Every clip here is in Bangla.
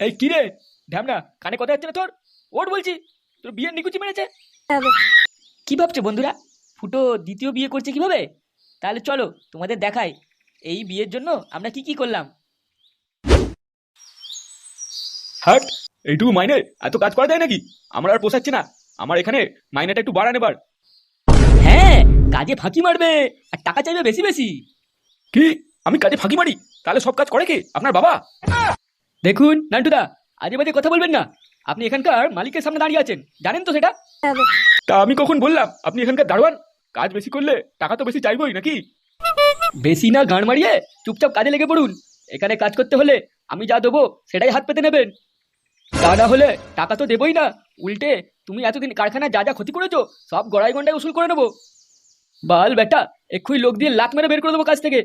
এই কি রে? ঢ্যামনা কানে কথা হচ্ছে না তোর? ওর বলছি তোর বিয়ের নিকুচি মেরেছে? কি ভাবছ বন্ধুরা? ফুটো দ্বিতীয় বিয়ে করছে কীভাবে? তাহলে চলো তোমাদের দেখাই। এই বিয়ের জন্য আমরা কি কি করলাম? হাট এইটুকু মাইনে এত কাজ করা যায় নাকি? আমার আর পোষাচ্ছে না। আমার এখানে মাইনেটা একটু বাড়ান এবার। হ্যাঁ কাজে ফাঁকি মারবে আর টাকা চাইবে বেশি বেশি। কি? আমি কাজে ফাঁকি মারি? তাহলে সব কাজ করে কে? আপনার বাবা? দেখুন নান্টুদা আজে বাজে কথা বলবেন না। আপনি এখানকার মালিকের সামনে দাঁড়িয়ে আছেন। জানেন তো সেটা? তা আমি কখন বললাম আপনি এখানকার দারোয়ান? কাজ বেশি করলে টাকা তো বেশি চাইবই নাকি? বেশি না গান মারিয়ে চুপচাপ কাজে লেগে পড়ুন। এখানে কাজ করতে হলে আমি যা দেবো সেটাই হাত পেতে নেবেন। তা না হলে টাকা তো দেবই না। উল্টে তুমি এতদিন কারখানায় যা যা ক্ষতি করেছ সব গড়াই গন্ডায় উসুল করে নেব। বাল বেটা এক্ষুনি লোক দিয়ে লাত মেরে বের করে দেবো কাজ থেকে।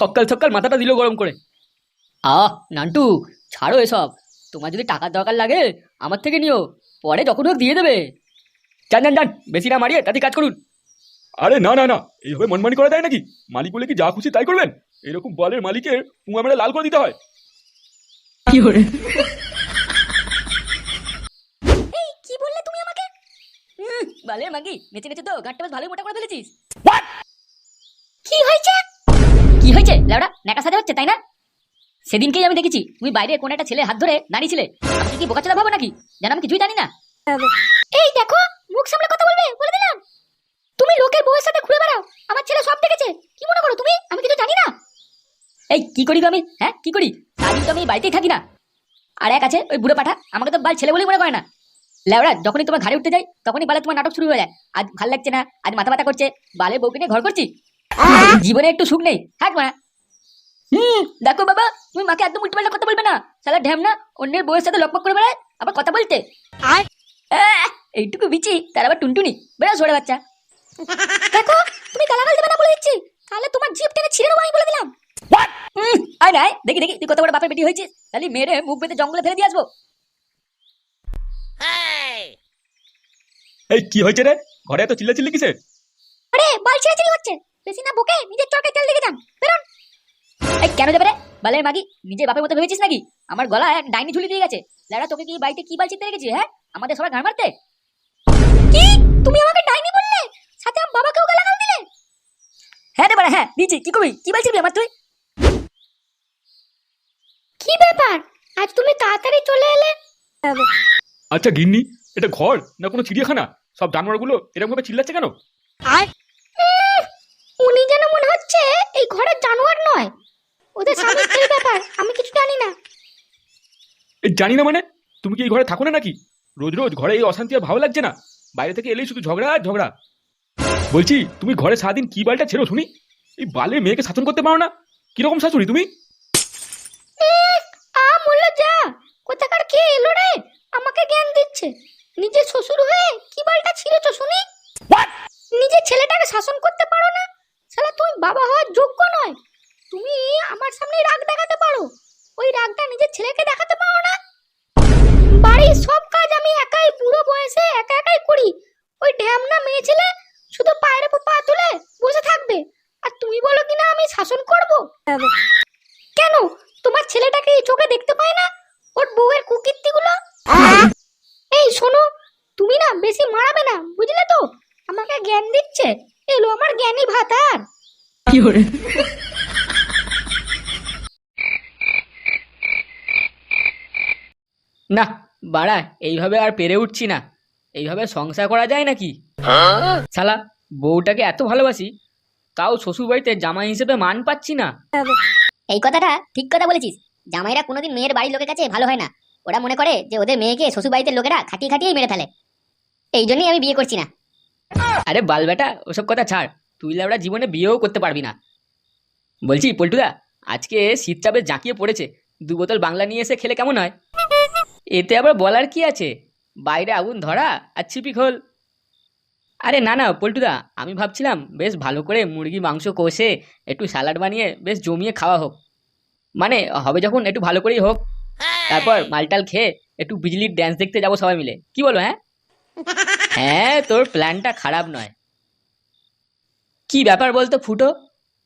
সকাল সকাল মাথাটা দিল গরম করে। আহ নান্টু ছাড়ো এসব। তোমার যদি টাকার দরকার লাগে আমার থেকে নিও। পরে যখন হোক দিয়ে দেবে। যান যান যান বেশি না মারিয়ে তাতে কাজ করুন। আরে না না না এইভাবে মনমানি করা যায় নাকি? মালিক বলে কি যা খুশি তাই করবেন? এরকম বলের মালিকের পুঙা মেরে লাল করে দিতে হয়। কি বললে তুমি আমাকে? বালে মাগি নেচে নেচে তো গাঁটটা বেশ ভালোই মোটা করে ফেলেছিস। কি হয়েছে? কি হয়েছে? লেওড়া নেকা সাজা হচ্ছে তাই না? সেদিনকেই আমি দেখেছি তুমি বাইরে কোন একটা ছেলে হাত ধরে দাঁড়িয়েছিলে আমি কি বোকাচোদা ভাবো নাকি? জানো আমি কিছুই জানি না। এই দেখো মুখ সামলে কথা বলবে বলে দিলাম। তুমি লোকের বউয়ের সাথে ঘুরে বেড়াও আমার ছেলে সব দেখেছে। কি মনে করো তুমি? আমি কিছু জানি না। এই কি করি গো আমি? হ্যাঁ কি করি? সারাদিন তো আমি বাড়িতেই থাকি না। আর এক আছে ওই বুড়ো পাঠা আমাকে তো বাল ছেলে বলেই মনে করে না। লেওড়া যখনই তোমার ঘাড়ে উঠতে যাই তখনই বালে তোমার নাটক শুরু হয়ে যায়। আজ ভালো লাগছে না আজ মাথা ব্যথা করছে বালে বউকে নিয়ে ঘর করছি। জীবনে একটু সুখ নেই হাট মা। হুম দেখো বাবা তুমি মাকে একদম উল্টো পাল্টা কথা বলবে না। সালা ঢ্যামনা অন্যের বউয়ের সাথে লকপক করে বেড়ায় আবার কথা বলতে। আর? এইটুকু বিচি তার আবার টুনটুনি বেড়া ছোড়ে বাচ্চা। দেখো তুমি গালাগাল দেবে না বলে দিচ্ছি তাহলে তোমার জিপ টেনে ছিঁড়ে নেব আমি বলে দিলাম। হুম, আয় নাই দেখি দেখি তুই কত বড় বাপের বেটি হয়েছিস তাহলে মেরে মুখ বেঁধে জঙ্গলে ফেলে দিয়ে আসব। এই। কি হয়েছে রে? ঘরে এত চিল্লা চিল্লি কিসে আরে বাল ছিঁড়াছিড়ি হচ্ছে। বেশি না বকে নিজের চরকায় তেল দেখে যান বেরোন। কেন যাবে রে? বালের মাগি নিজে বাপের মতো ভেবেছিস নাকি? আমার গলায় এক ডাইনি ঝুলি দিয়ে গেছে। দাদা তোকে কি বাড়িতে কি বাল চিনতে রেখেছি হ্যাঁ? আমাদের সবাই গান মারতে? কি? তুমি আমাকে ডাইনি বললে? সাথে আমার বাবাকেও গালাগাল দিলে? হ্যাঁ রে বাড়া হ্যাঁ দিচ্ছি কি করবি? কি বলছিস আমার তুই? কি ব্যাপার? আজ তুমি তাড়াতাড়ি চলে এলে? আচ্ছা গিন্নি এটা ঘর না কোনো চিড়িয়াখানা? সব জানোয়ারগুলো এরকম ভাবে চিল্লাচ্ছে কেন? আর উনি যেন মনে হচ্ছে এই ঘরের জানোয়ার নয়। ওদের স্বামী স্ত্রীর ব্যাপার আমি কিছু জানি না। এই জানি না মানে? তুমি কি এই ঘরে থাকো না নাকি? রোজ রোজ ঘরে এই অশান্তি আর ভালো লাগছে না? বাইরে থেকে এলেই শুধু ঝগড়া আর ঝগড়া। বলছি তুমি ঘরে সারাদিন কি বালটা ছেড়ো শুনি? এই বালে মেয়েকে শাসন করতে পারো না? কীরকম শাশুড়ি তুমি? আ মোল্লা যা। কোথাকার কে এলো রে? আমাকে জ্ঞান দিচ্ছে। নিজের শ্বশুর হয়ে কি বালটা ছিঁড়েছো শুনি? নিজের ছেলেটাকে শাসন করতে পারো না? শালা তুমি বাবা হওয়ার যোগ্য নয়। আমার সামনে রাগ দেখাতে পারো। ওই রাগটা নিজের ছেলেকে দেখাতে পারো না। বাড়ির সব কাজ আমি একাই, পুরো বয়সে একা একাই করি। ওই ঢ্যামনা মেয়ে ছেলে শুধু পায়ের উপর পা তুলে বসে থাকবে। আর তুমি বলো কিনা আমি শাসন করব? কেন? তোমার ছেলেটাকে চোখে দেখতে পায় না? ওর বউয়ের কুকীর্তিগুলো? এই শোনো, তুমি না বেশি মারাবে না, বুঝলে তো? আমাকে জ্ঞান দিচ্ছে। এলো আমার জ্ঞানী ভাতার। না বাড়া এইভাবে আর পেরে উঠছি না। এইভাবে সংসার করা যায় নাকি? শালা বউটাকে এত ভালোবাসি তাও শ্বশুর বাড়িতে জামাই হিসেবে মান পাচ্ছি না। এই কথাটা ঠিক কথা বলেছিস। জামাইরা কোনোদিন মেয়ের বাড়ির লোকের কাছে ভালো হয় না। ওরা মনে করে যে ওদের মেয়েকে শ্বশুর বাড়িতে লোকেরা খাটিয়ে খাটিয়েই মেরে ফেলে। এই জন্যই আমি বিয়ে করছি না। আরে বাল বেটা ওসব কথা ছাড়। তুই লাউড়া জীবনে বিয়েও করতে পারবি না। বলছি পল্টুদা আজকে বেশ জাঁকিয়ে পড়েছে। দু বোতল বাংলা নিয়ে এসে খেলে কেমন হয়? এতে আবার বলার কি আছে? বাইরে আগুন ধরা আর ছিপি খোল। আরে না না, পল্টুদা, আমি ভাবছিলাম বেশ ভালো করে মুরগি, মাংস কষে একটু স্যালাড বানিয়ে বেশ জমিয়ে খাওয়া হোক। মানে হবে যখন একটু ভালো করেই হোক। তারপর মালটাল খেয়ে একটু বিজলির ড্যান্স দেখতে যাব সবাই মিলে। কি বলো হ্যাঁ? হ্যাঁ তোর প্ল্যানটা খারাপ নয়। কি ব্যাপার বলতো ফুটো?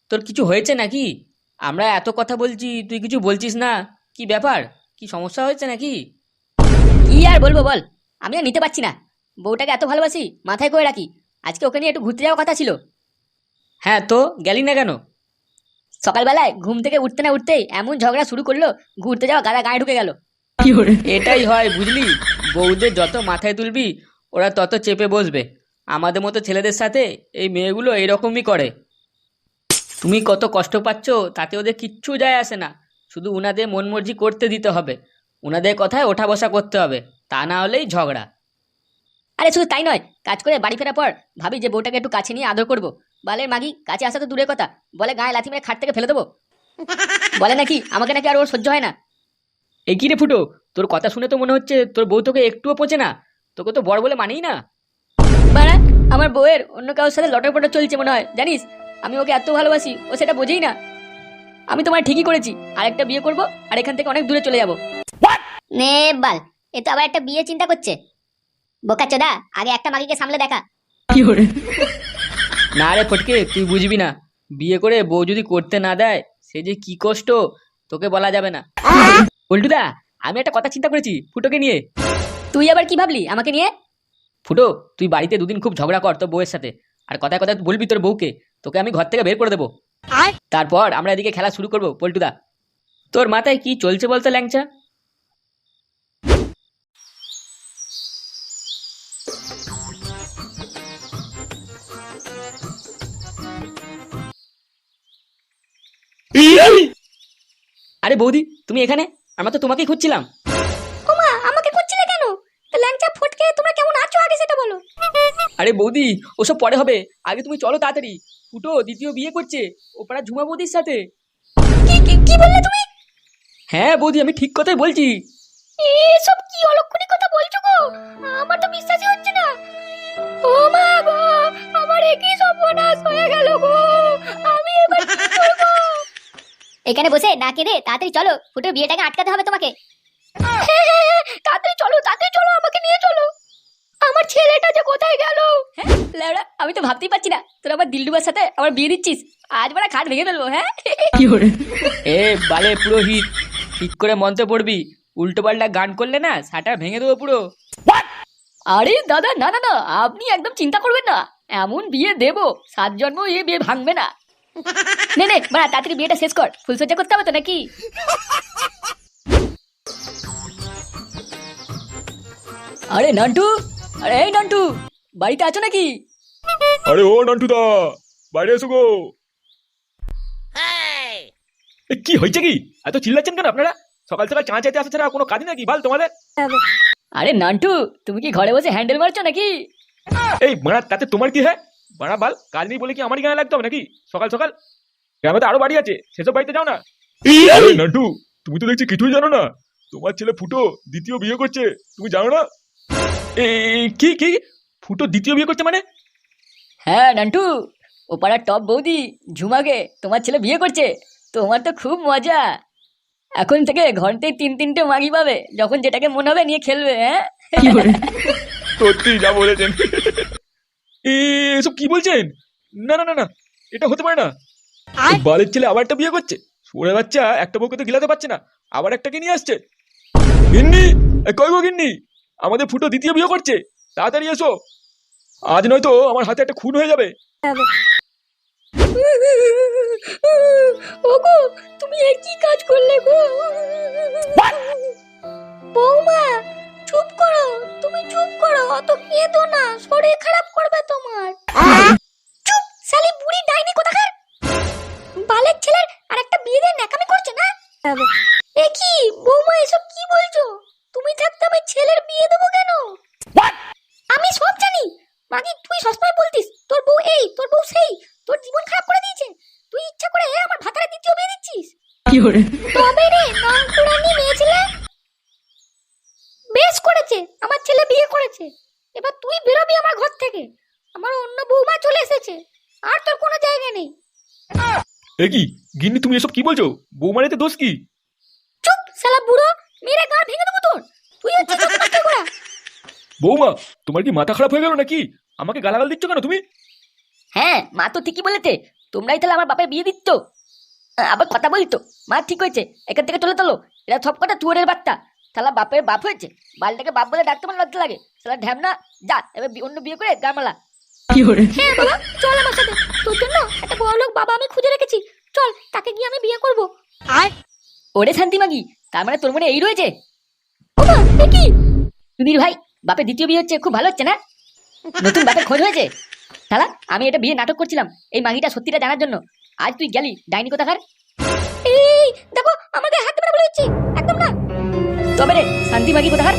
তোর কিছু হয়েছে নাকি? আমরা এত কথা বলছি, তুই কিছু বলছিস না। কি ব্যাপার? কি সমস্যা হয়েছে নাকি? কি আর বলব বল? আমি আর নিতে পারছি না। বউটাকে এত ভালোবাসি মাথায় করে রাখি। আজকে ওকে নিয়ে একটু ঘুরতে যাওয়ার কথা ছিল। হ্যাঁ তো গেলি না কেন? সকালবেলায় ঘুম থেকে উঠতে না উঠতেই এমন ঝগড়া শুরু করল ঘুরতে যাওয়া গাদা গায়ে ঢুকে গেল। এটাই হয় বুঝলি? বউদের যত মাথায় তুলবি ওরা তত চেপে বসবে। আমাদের মতো ছেলেদের সাথে এই মেয়েগুলো এইরকমই করে। তুমি কত কষ্ট পাচ্ছ তাতে ওদের কিচ্ছু যায় আসে না। শুধু উনাদের মন মর্জি করতে দিতে হবে। উনাদের কথায় ওঠা বসা করতে হবে তা না হলেই ঝগড়া। আরে শুধু তাই নয় কাজ করে বাড়ি ফেরার পর ভাবি যে বউটাকে একটু কাছে নিয়ে আদর করব। বালের মাগি কাছে আসা তো দূরের কথা। বলে গায়ে লাথি মেরে খাট থেকে ফেলে দেবো। বলে নাকি? আমাকে নাকি আর ওর সহ্য হয় না। এই কি রে ফুটো? তোর কথা শুনে তো মনে হচ্ছে তোর বউ তোকে একটুও পচে না। তোকে তো বড় বলে মানেই না। বাড়া আমার বউয়ের অন্য কারোর সাথে লটর পটর চলছে মনে হয় জানিস? আমি ওকে এত ভালোবাসি ও সেটা বোঝেই না। আমি তোমার ঠিকই করেছি আরেকটা বিয়ে করব আর এখান থেকে অনেক দূরে চলে যাব। নে বাল এ তো আবার একটা বিয়ে চিন্তা করছে। বোকা চোদা আগে একটা মাগিকে সামলে দেখা। না রে ফটকে তুই বুঝবি না। বিয়ে করে বউ যদি করতে না দেয় সে যে কি কষ্ট তোকে বলা যাবে না। পল্টুদা আমি একটা কথা চিন্তা করেছি ফুটোকে নিয়ে। তুই আবার কি ভাবলি আমাকে নিয়ে? ফুটো তুই বাড়িতে দুদিন খুব ঝগড়া কর তোর বউয়ের সাথে। আর কথায় কথায় বলবি তোর বউকে তোকে আমি ঘর থেকে বের করে দেবো। তারপর আমরা এদিকে খেলা শুরু করব পল্টুদা তোর মাথায় কি চলছে বলতো ল্যাংচা? আরে বৌদি তুমি এখানে? আমরা তো তোমাকেই খুঁজছিলাম। ওমা আমাকে করছিলে কেন? তো ল্যাংচা ফটকে তোমরা কেমন আছো আগে সেটা বলো। আরে বৌদি ওসব পরে হবে। আগে তুমি চলো তাড়াতাড়ি। ফুটো দ্বিতীয় বিয়ে করছে। ও পাড়া ঝুমা বৌদির সাথে। কি কি কি বললে তুমি? হ্যাঁ বৌদি আমি ঠিক কথাই বলছি। এসব কি অলক্ষণী কথা বলছো গো? আমার তো বিশ্বাসই হচ্ছে না। ও মা গো আমার একই সর্বনাশ হয়ে গেল গো। আমি এবার কি করব? এখানে বসে না কেঁদে তাড়াতাড়ি চলো ফুটোর বিয়েটাকে আটকাতে হবে তোমাকে। হ্যাঁ, হ্যাঁ, হ্যাঁ, তাড়াতাড়ি চলো তাড়াতাড়ি চলো আমাকে নিয়ে চলো। আমার ছেলেটা যে কোথায় গেল? লেওড়া আমি তো ভাবতেই পারছি না। তোর আবার দিলডুবার সাথে আবার বিয়ে দিচ্ছিস? আজ বড় খাট ভেঙে ফেলব হ্যাঁ? এ বালে পুরোহিত ঠিক করে মন্ত্র পড়বি। উল্টো পাল্টা গান করলে না সাটা ভেঙে দেবো পুরো। আরে দাদা না না না আপনি একদম চিন্তা করবেন না। এমন বিয়ে দেবো সাত জন্ম এ বিয়ে ভাঙবে না। নে নে বাড়া তাড়াতাড়ি বিয়েটা শেষ কর। ফুলসজ্জা করতে হবে তো নাকি? আরে নান্টু! আরে এই নান্টু বাড়িতে আছো নাকি? আরে ও নান্টুদা বাইরে এসো গো। এ, কি হয়েছে কি? এত চিল্লাচ্ছেন কেন আপনারা? সকাল সকাল চা চাইতে আসা ছাড়া কোনো কাজই নাকি? বাল তোমাদের। আরে নান্টু তুমি কি ঘরে বসে হ্যান্ডেল মারছো নাকি? এই মারা তাতে তোমার কি হয়? মারা বাল কাজ নেই বলে কি আমারই গায়ে লাগতে হবে নাকি? সকাল সকাল। গ্রামে তো আরও বাড়ি আছে সেসব বাড়িতে যাও না। আরে নান্টু তুমি তো দেখছি কিছুই জানো না। তোমার ছেলে ফুটো দ্বিতীয় বিয়ে করছে তুমি জানো না? কি কি? ফুটো দ্বিতীয় বিয়ে করছে মানে? হ্যাঁ নান্টু। ও পাড়ার টপ বৌদি ঝুমাকে তোমার ছেলে বিয়ে করছে। তোমার তো খুব মজা। এখন থেকে ঘন্টায় তিন তিনটে মাগি পাবে যখন যেটাকে মনে হবে নিয়ে খেলবে হ্যাঁ? সত্যি যা বলেছেন। এসব কি বলছেন? না না না না এটা হতে পারে না। বালের ছেলে আবার একটা বিয়ে করছে। সরে বাচ্চা একটা বউকে তো গিলাতে পারছে না আবার একটাকে নিয়ে আসছে। গিন্নি এ, কই গো গিন্নি? আমাদের ফুটো দ্বিতীয় বিয়ে করছে তাড়াতাড়ি এসো। আজ নয়তো আমার হাতে একটা খুন হয়ে যাবে। ওগো তুমি এ কি কাজ করলে গো? বৌমা চুপ করো তুমি চুপ করো অত কেঁদো না শরীর মাগি তুই সবসময় বলতিস তোর বউ এই তোর বউ সেই তোর জীবন খারাপ করে দিয়েছে। তুই ইচ্ছা করে আমার ভাতারে দ্বিতীয় বিয়ে দিচ্ছিস। তবে রে নাংকুরানি মেয়ে ছেলে বেশ করেছে আমার ছেলে বিয়ে করেছে। এবার তুই বেরোবি আমার ঘর থেকে। আমার অন্য বৌমা চলে এসেছে আর তোর কোনো জায়গা নেই। এ কি? গিন্নি তুমি এসব কি বলছো? বৌমারিতে দোষ কি? চুপ শালা বুড়ো মেরে গাড় ভেঙে দেবো তোর। তুই হচ্ছিস চতুর্থ গোড়া বৌমা তোমার কি মাথা খারাপ হয়ে গেল নাকি? আমাকে গালাগাল দিচ্ছ কেন তুমি? হ্যাঁ মা তো ঠিকই বলেছে। তোমরাই তাহলে আমার বাপের বিয়ে দিচ্ছ। আবার কথা বলতো মা ঠিক হয়েছে এখান থেকে চলে চলো। এরা সব কটা তুয়ারের বার্তা শালা বাপের বাপ হয়েছে বালটাকে বাপ বলে ডাকতে আমার লজ্জা লাগে। শালা ঢ্যামনা যা এবার অন্য বিয়ে করে গামালা হ্যাঁ বাবা চল আমার সাথে। তোর জন্য একটা বড় লোক বাবা আমি খুঁজে রেখেছি। চল তাকে গিয়ে আমি বিয়ে করব। আর ওরে শান্তি মাগি তার মানে তোর মনে এই রয়েছে? কি? সুধীর ভাই বাপের দ্বিতীয় বিয়ে হচ্ছে খুব ভালো হচ্ছে না? নতুন বাপের খোঁজ হয়েছে শালা আমি এটা বিয়ে নাটক করছিলাম এই মাগিটা সত্যিটা জানার জন্য আজ তুই গেলি ডাইনি কোথাকার এই দেখো আমাকে হাত ধরে বলেছি একদম না তবে রে শান্তি মাগি কোথাকার